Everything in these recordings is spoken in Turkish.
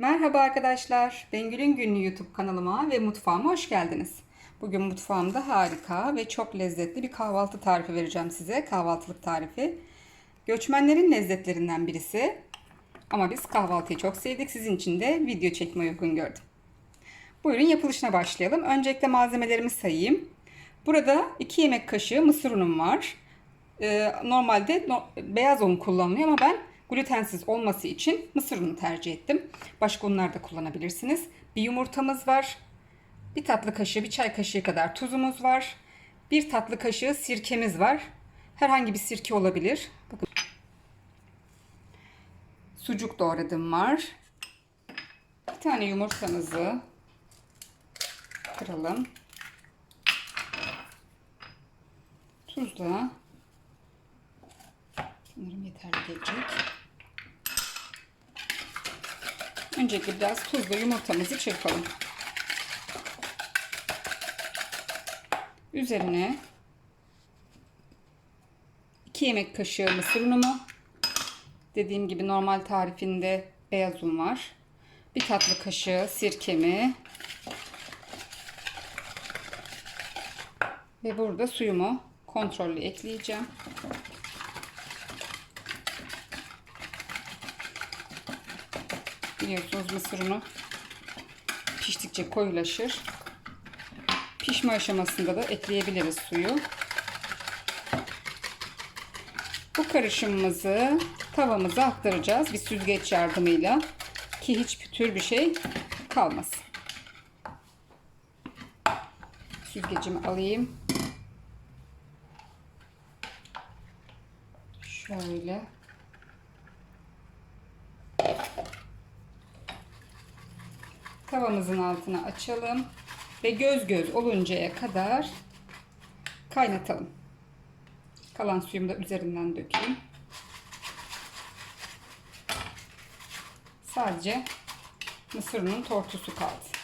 Merhaba arkadaşlar. Bengül'ün Günlüğü YouTube kanalıma ve mutfağıma hoş geldiniz. Bugün mutfağımda harika ve çok lezzetli bir kahvaltı tarifi vereceğim size. Kahvaltılık tarifi. Göçmenlerin lezzetlerinden birisi. Ama biz kahvaltıyı çok sevdik. Sizin için de video çekmeyi uygun gördüm. Buyurun yapılışına başlayalım. Öncelikle malzemelerimi sayayım. Burada 2 yemek kaşığı mısır unum var. Ee, normalde no, beyaz un kullanılıyor ama ben glutensiz olması için mısır unu tercih ettim. Başka unlar da kullanabilirsiniz. Bir yumurtamız var. Bir tatlı kaşığı, bir çay kaşığı kadar tuzumuz var. Bir tatlı kaşığı sirkemiz var. Herhangi bir sirke olabilir. Bakın. Sucuk doğradım var. Bir tane yumurtamızı kıralım. Tuz da sanırım yeterli gelecek. Öncelikle biraz tuzla yumurtamızı çırpalım. Üzerine 2 yemek kaşığı mısır unumu. Dediğim gibi normal tarifinde beyaz un var. Bir tatlı kaşığı sirkemi. Ve burada suyumu kontrollü ekleyeceğim. Biliyorsunuz mısır unu piştikçe koyulaşır. Pişme aşamasında da ekleyebiliriz suyu. Bu karışımımızı tavamıza aktaracağız bir süzgeç yardımıyla ki hiç pütür bir şey kalmasın. Süzgecimi alayım. Şöyle. Tavamızın altını açalım ve göz göz oluncaya kadar kaynatalım. Kalan suyumu da üzerinden dökeyim. Sadece mısır tortusu kaldı.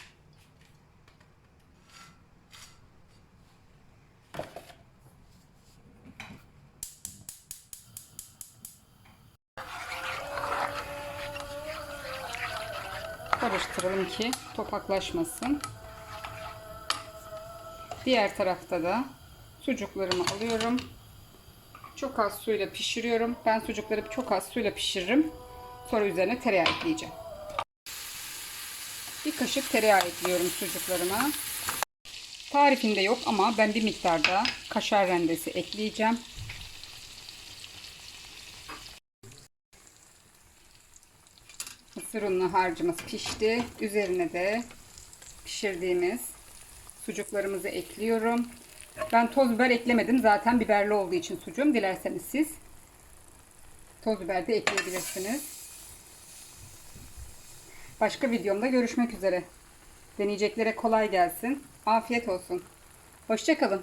Karıştıralım ki topaklaşmasın. Diğer tarafta da sucuklarımı alıyorum. Çok az suyla pişiriyorum. Ben sucukları çok az suyla pişiririm. Sonra üzerine tereyağı ekleyeceğim. Bir kaşık tereyağı ekliyorum sucuklarıma. Tarifinde yok ama ben bir miktarda kaşar rendesi ekleyeceğim. Mısır unlu harcımız pişti. Üzerine de pişirdiğimiz sucuklarımızı ekliyorum. Ben toz biber eklemedim. Zaten biberli olduğu için sucuğum. Dilerseniz siz toz biber de ekleyebilirsiniz. Başka videomda görüşmek üzere. Deneyeceklere kolay gelsin. Afiyet olsun. Hoşçakalın.